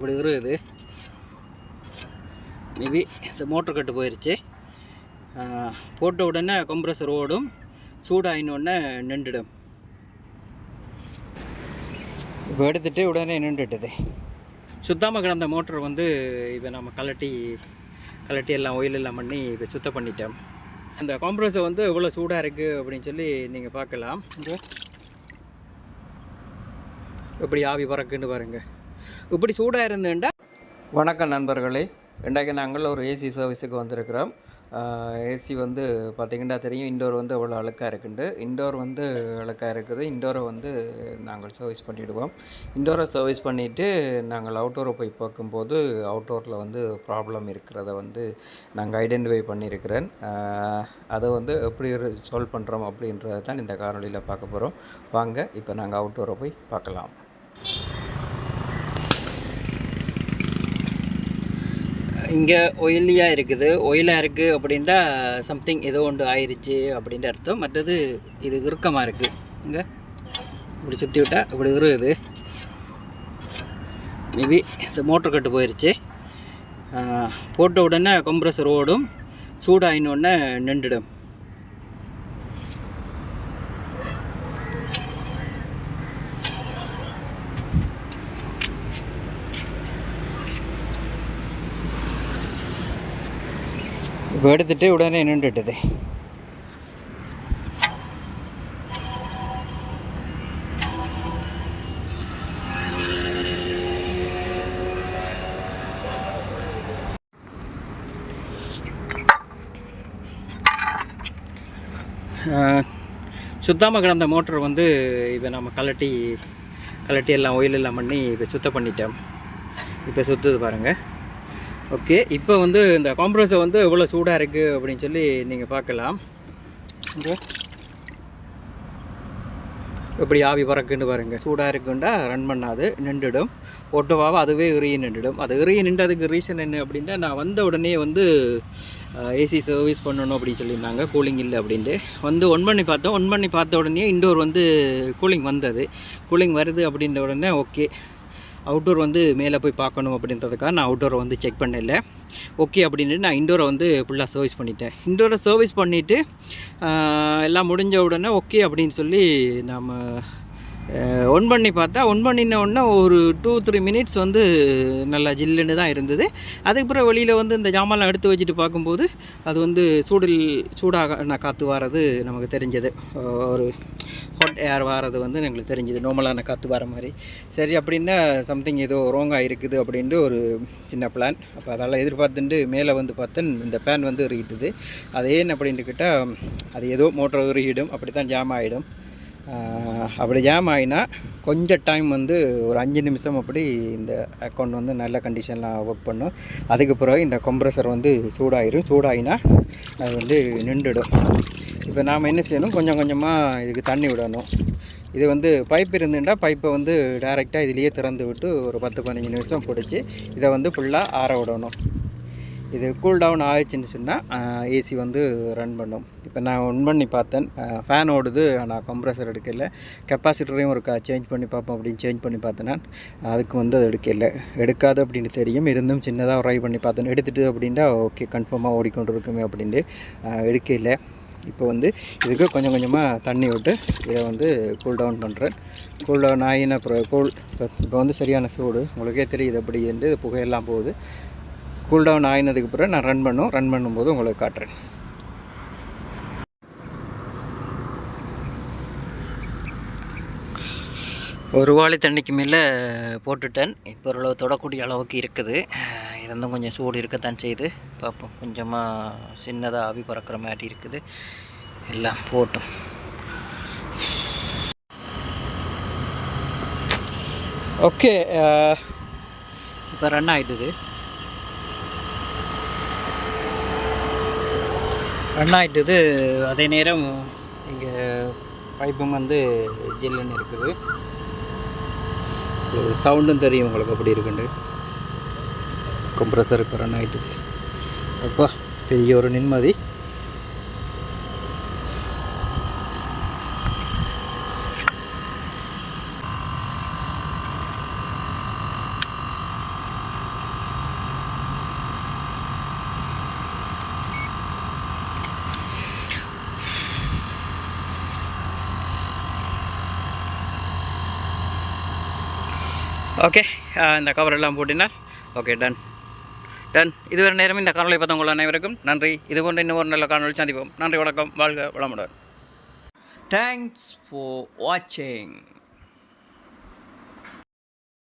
இப்படி இருக்குது மேபி இந்த மோட்டர் கட்டு போயிடுச்சு போட்ட உடனே கம்ப்ரஸர் ஓடும். சூடாயினோடனே நின்றுடும். இப்போ எடுத்துகிட்டு உடனே நின்றுட்டுது. சுத்தமாக கிடந்த மோட்டர் வந்து இப்போ நம்ம கலட்டி கலட்டி எல்லாம் ஒயில் எல்லாம் பண்ணி இப்போ சுத்தம் பண்ணிட்டோம். அந்த காம்ப்ரஸர் வந்து எவ்வளோ சூடாக இருக்குது அப்படின்னு சொல்லி நீங்கள் பார்க்கலாம். இந்த எப்படி ஆவி பறக்குன்னு பாருங்கள் இப்படி சூடாக இருந்துண்டா வணக்கம் நண்பர்களே. இன்றைக்கு நாங்கள் ஒரு ஏசி சர்வீஸுக்கு வந்திருக்கிறோம். ஏசி வந்து பார்த்திங்கன்னா தெரியும். இண்டோர் வந்து அவ்வளோ அழுக்காக இருக்குண்டு. இண்டோர் வந்து அழுக்காக இருக்குது. இண்டோரை வந்து நாங்கள் சர்வீஸ் பண்ணிவிடுவோம் இண்டோரை சர்வீஸ் பண்ணிவிட்டு நாங்கள் அவுட்டோரை போய் பார்க்கும்போது அவுட்டோரில் வந்து ப்ராப்ளம் இருக்கிறத வந்து நாங்கள் ஐடென்டிஃபை பண்ணியிருக்கிறேன். அதை வந்து எப்படி சால்வ் பண்ணுறோம் அப்படின்றத தான் இந்த காணொலியில் பார்க்க போகிறோம் வாங்க இப்போ நாங்கள் அவுட்டோரை போய் பார்க்கலாம். இங்கே ஒயிலியாக இருக்குது. ஒயிலாக இருக்குது அப்படின்ட்டா சம்திங் ஏதோ ஒன்று ஆயிடுச்சு அப்படின்ற அர்த்தம். மற்றது இது இறுக்கமாக இருக்குது இங்கே இப்படி சுற்றி விட்டால் இப்படி இருக்குது மேபி இந்த மோட்டர் கட்டு போயிடுச்சு போட்ட உடனே கம்ப்ரஸர் ஓடும். சூடாகின உடனே நின்றுடும். இப்போ எடுத்துகிட்டு உடனே நின்றுட்டுது சுத்தமாக கிடந்த மோட்டர் வந்து இப்போ நம்ம கலட்டி கலட்டி எல்லாம் ஒயில் எல்லாம் பண்ணி இப்போ சுத்தம் பண்ணிட்டோம். இப்போ சுற்றுது பாருங்கள் ஓகே இப்போ வந்து இந்த காம்ப்ரஸர் வந்து எவ்வளோ சூடாக இருக்குது அப்படின்னு சொல்லி நீங்கள் பார்க்கலாம். ஓகே எப்படி ஆவி பறக்குன்னு பாருங்கள் சூடாக இருக்குண்டா ரன் பண்ணாது நின்றுடும். ஒட்டுவாவை அதுவே எரிய நின்றுடும். அது எரிய நின்றதுக்கு ரீசன் என்ன அப்படின்னா நான் வந்த உடனே வந்து ஏசி சர்வீஸ் பண்ணணும் அப்படின்னு சொல்லியிருந்தாங்க. கூலிங் இல்லை அப்படின்ட்டு. வந்து ஒன் பண்ணி பார்த்தோம். ஒன் பண்ணி பார்த்த உடனே இண்டோர் வந்து கூலிங் வந்தது. கூலிங் வருது அப்படின்ற உடனே ஓகே அவுட்டோர் வந்து மேலே போய் பார்க்கணும் அப்படின்றதுக்காக நான் அவுட்டோரை வந்து செக் பண்ணல. ஓகே அப்படின்ட்டு நான் இண்டோரை வந்து ஃபுல்லாக சர்வீஸ் பண்ணிட்டேன். இண்டோரை சர்வீஸ் பண்ணிவிட்டு எல்லாம் முடிஞ்ச உடனே ஓகே அப்படின்னு சொல்லி நம்ம ஒன் பண்ணி பார்த்தா ஒன் பண்ணின உடனே ஒரு டூ த்ரீ மினிட்ஸ் வந்து நல்லா ஜில்லுன்னு தான் இருந்தது. அதுக்கப்புறம் வெளியில் வந்து இந்த ஜாமான்லாம் எடுத்து வச்சுட்டு பார்க்கும்போது அது வந்து சூடில் சூடாக நான் காற்று வாரது நமக்கு தெரிஞ்சது. ஒரு ஹாட் ஏர் வாரது வந்து எங்களுக்கு தெரிஞ்சது. நார்மலான காற்று வர மாதிரி. சரி அப்படின்னா சம்திங் ஏதோ ரோங்காக இருக்குது அப்படின்ட்டு ஒரு சின்ன பிளான் அப்போ அதெல்லாம் எதிர்பார்த்துட்டு மேலே வந்து பார்த்தேன் இந்த ஃபேன் வந்து உருகிட்டுது. அது ஏன் அப்படின்ட்டு கேட்டால் அது ஏதோ மோட்டர் உருகிடும் அப்படி தான் ஜாம் ஆகிடும் அப்படி ஜாம் ஆகினா கொஞ்சம் டைம் வந்து ஒரு அஞ்சு நிமிஷம் அப்படி இந்த அக்கௌண்ட் வந்து நல்ல கண்டிஷனில் ஒர்க் பண்ணும். அதுக்கு பிறகு இந்த கம்ப்ரஸர் வந்து சூடாயிரும். சூடாகினா அது வந்து நின்றுடும். இப்போ நாம் என்ன செய்யணும்? கொஞ்சம் கொஞ்சமாக இதுக்கு தண்ணி விடணும். இது வந்து பைப் இருந்துட்டா பைப்பை வந்து டைரெக்டாக இதுலேயே திறந்து விட்டு ஒரு பத்து பதினஞ்சு நிமிஷம் பிடிச்சி இதை வந்து ஃபுல்லாக ஆற விடணும். இது கூல் டவுன் ஆயிடுச்சுன்னு சொன்னால் ஏசி வந்து ரன் பண்ணும். இப்போ நான் ஒன் பண்ணி பார்த்தேன். ஃபேன் ஓடுது. ஆனால் கம்ப்ரஸர் எடுக்கல. கெப்பாசிட்டரையும் ஒரு சேஞ்ச் பண்ணி பார்ப்போம் அப்படின்னு சேஞ்ச் பண்ணி பார்த்தேன் நான். அதுக்கு வந்து அது எடுக்கல. எடுக்காது அப்படின்னு தெரியும். இருந்தும் சின்னதாக ட்ரை பண்ணி பார்த்தேன். எடுத்துட்டு அப்படின்ட்டா ஓகே கன்ஃபார்மாக ஓடிக்கொண்டு இருக்குமே அப்படின்ட்டு எடுக்கல. இப்போ வந்து இதுக்கு கொஞ்சம் கொஞ்சமாக தண்ணி விட்டு இதை வந்து கூல் டவுன் பண்ணுறேன் கூல் டவுன் ஆகின அப்புறம் கூல் இப்போ வந்து சரியான சூடு. உங்களுக்கே தெரியுது அப்படி என்று புகையெல்லாம் போகுது. கூல் டவுன் ஆகினதுக்கு பிறகு நான் ரன் பண்ணும். ரன் பண்ணும்போது உங்களுக்கு காட்டுறேன். ஒரு வாழை தண்ணிக்கு மேலே போட்டுட்டேன். இப்போ ஓரளவு தொடக்கூடிய அளவுக்கு இருக்குது. இருந்தும் கொஞ்சம் சூடு இருக்கத்தான் செய்யுது. பார்ப்போம் கொஞ்சமாக சின்னதாக ஆவி பறக்கிற மாதிரி இருக்குது. எல்லாம் போட்டும். ஓகே இப்போ ரன் ஆகிடுது ரன் ஆகிட்டுது அதே நேரம் இங்கே பைப்பும் வந்து ஜில்லுன்னு இருக்குது. சவுண்டும் தெரியும் உங்களுக்கு அப்படி இருக்குண்டு கம்ப்ரஸர் இப்போ ரன் ஆகிட்டுது அப்பா பெரிய ஒரு நிம்மதி. ஓகே இந்த கவர் எல்லாம் போட்டினால் ஓகே டன் டன் இதுவரை நேரம் இந்த காணொலி பார்த்தவங்க அனைவருக்கும் நன்றி. இது போன்ற இன்னும் ஒரு நல்ல காணொலி சந்திப்போம். நன்றி வணக்கம். வாழ்க வளமுடன். தேங்க்ஸ் ஃபார் வாட்சிங்